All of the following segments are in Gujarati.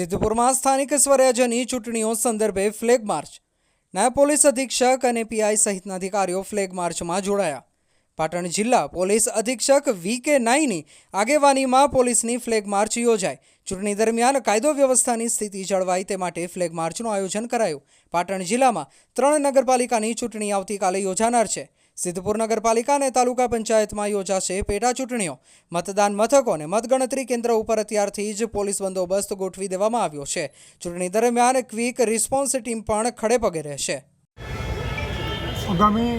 સિદ્ધપુરમાં સ્થાનિક સ્વરાજ્યની ચૂંટણીઓ સંદર્ભે ફ્લેગ માર્ચ. નાયબ પોલીસ અધિક્ષક અને પીઆઈ સહિતના અધિકારીઓ ફ્લેગ માર્ચમાં જોડાયા. પાટણ જિલ્લા પોલીસ અધિક્ષક વી કે નાઈની આગેવાનીમાં પોલીસની ફ્લેગ માર્ચ યોજાઈ. ચૂંટણી દરમિયાન કાયદો વ્યવસ્થાની સ્થિતિ જળવાય તે માટે ફ્લેગ માર્ચનું આયોજન કરાયું. પાટણ જિલ્લામાં ત્રણ નગરપાલિકાની ચૂંટણી આવતીકાલે યોજાનાર છે. સિદ્ધપુર નગરપાલિકા અને તાલુકા પંચાયતમાં યોજાશે પેટા ચૂંટણીઓ. મતદાન મથકો અને મતગણતરી કેન્દ્ર ઉપર અત્યારથી જ પોલીસ બંદોબસ્ત ગોઠવી દેવામાં આવ્યો છે. ચૂંટણી દરમિયાન ક્વિક રિસ્પોન્સ ટીમ પણ ખડેપગે રહેશે. આગામી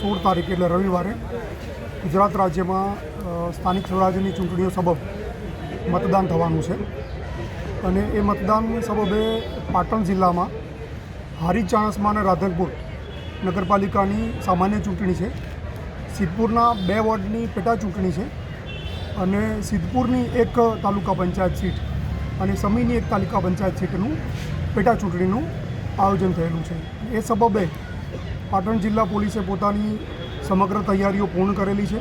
સોળ તારીખે એટલે રવિવારે ગુજરાત રાજ્યમાં સ્થાનિક સ્વરાજ્યની ચૂંટણીઓ સબબ મતદાન થવાનું છે. અને એ મતદાન સબબે પાટણ જિલ્લામાં હારી ચાણસ્મા અને રાધનપુર નગરપાલિકાની સામાન્ય ચૂંટણી છે. સિદ્ધપુરના બે વોર્ડની પેટા ચૂંટણી છે અને સિદ્ધપુરની એક તાલુકા પંચાયત સીટ અને સમીની એક તાલુકા પંચાયત સીટનું પેટા ચૂંટણીનું આયોજન થયેલું છે. એ સબબે પાટણ જિલ્લા પોલીસે પોતાની સમગ્ર તૈયારીઓ પૂર્ણ કરેલી છે.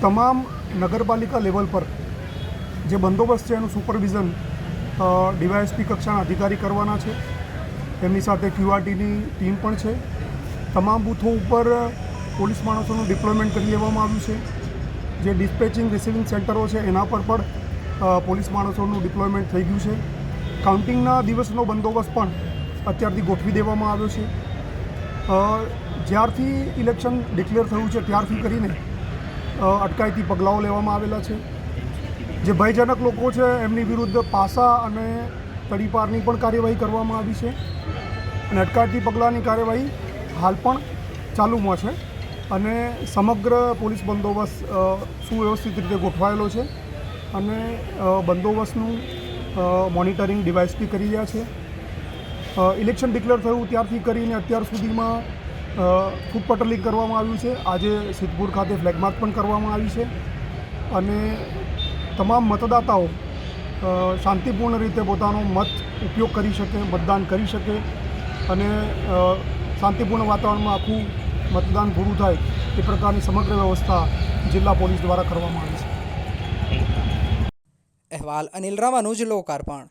તમામ નગરપાલિકા લેવલ પર જે બંદોબસ્ત છે એનું સુપરવિઝન ડીવાયએસપી કક્ષાના અધિકારી કરવાના છે. એમની સાથે ક્યુઆરટીની ટીમ પણ છે. તમામ બૂથો ઉપર પોલીસ માણસોનું ડિપ્લોયમેન્ટ કરી લેવામાં આવ્યું છે. જે ડિસ્પેચિંગ, રિસીવિંગ સેન્ટરો છે, એના પર પણ પોલીસ માણસોનું ડિપ્લોયમેન્ટ થઈ ગયું છે. કાઉન્ટિંગના દિવસનો બંદોબસ્ત પણ અત્યારથી ગોઠવી દેવામાં આવ્યો છે. જ્યારથી ઇલેક્શન ડિક્લેર થયું છે, ત્યારથી કરીને અટકાયતી પગલાઓ લેવામાં આવેલા છે. જે ભયજનક લોકો છે, એમની વિરુદ્ધ પાસા અને તડીપારની પણ કાર્યવાહી કરવામાં આવી છે અને અટકાયતી પગલાંની કાર્યવાહી હાલ પણ ચાલુમાં છે અને સમગ્ર પોલીસ બંદોબસ્ત સુવ્યવસ્થિત રીતે ગોઠવાયેલો છે અને બંદોબસ્તનું મોનિટરિંગ ડિવાઇસ બી કરી રહ્યા છે. ઇલેક્શન ડિક્લેર થયું ત્યારથી કરીને અત્યાર સુધીમાં ફૂડ પેટ્રોલિંગ કરવામાં આવ્યું છે. આજે સિદ્ધપુર ખાતે ફ્લેગ માર્ચ પણ કરવામાં આવી છે. અને તમામ મતદાતાઓ શાંતિપૂર્ણ રીતે પોતાનો મત ઉપયોગ કરી શકે, મતદાન કરી શકે અને શાંતિપૂર્ણ વાતાવરણમાં આખું મતદાન પૂરું થાય એ પ્રકારની સમગ્ર વ્યવસ્થા જિલ્લા પોલીસ દ્વારા કરવામાં આવી છે. અહેવાલ અનિલ રામાનુજ લોકાર્પણ.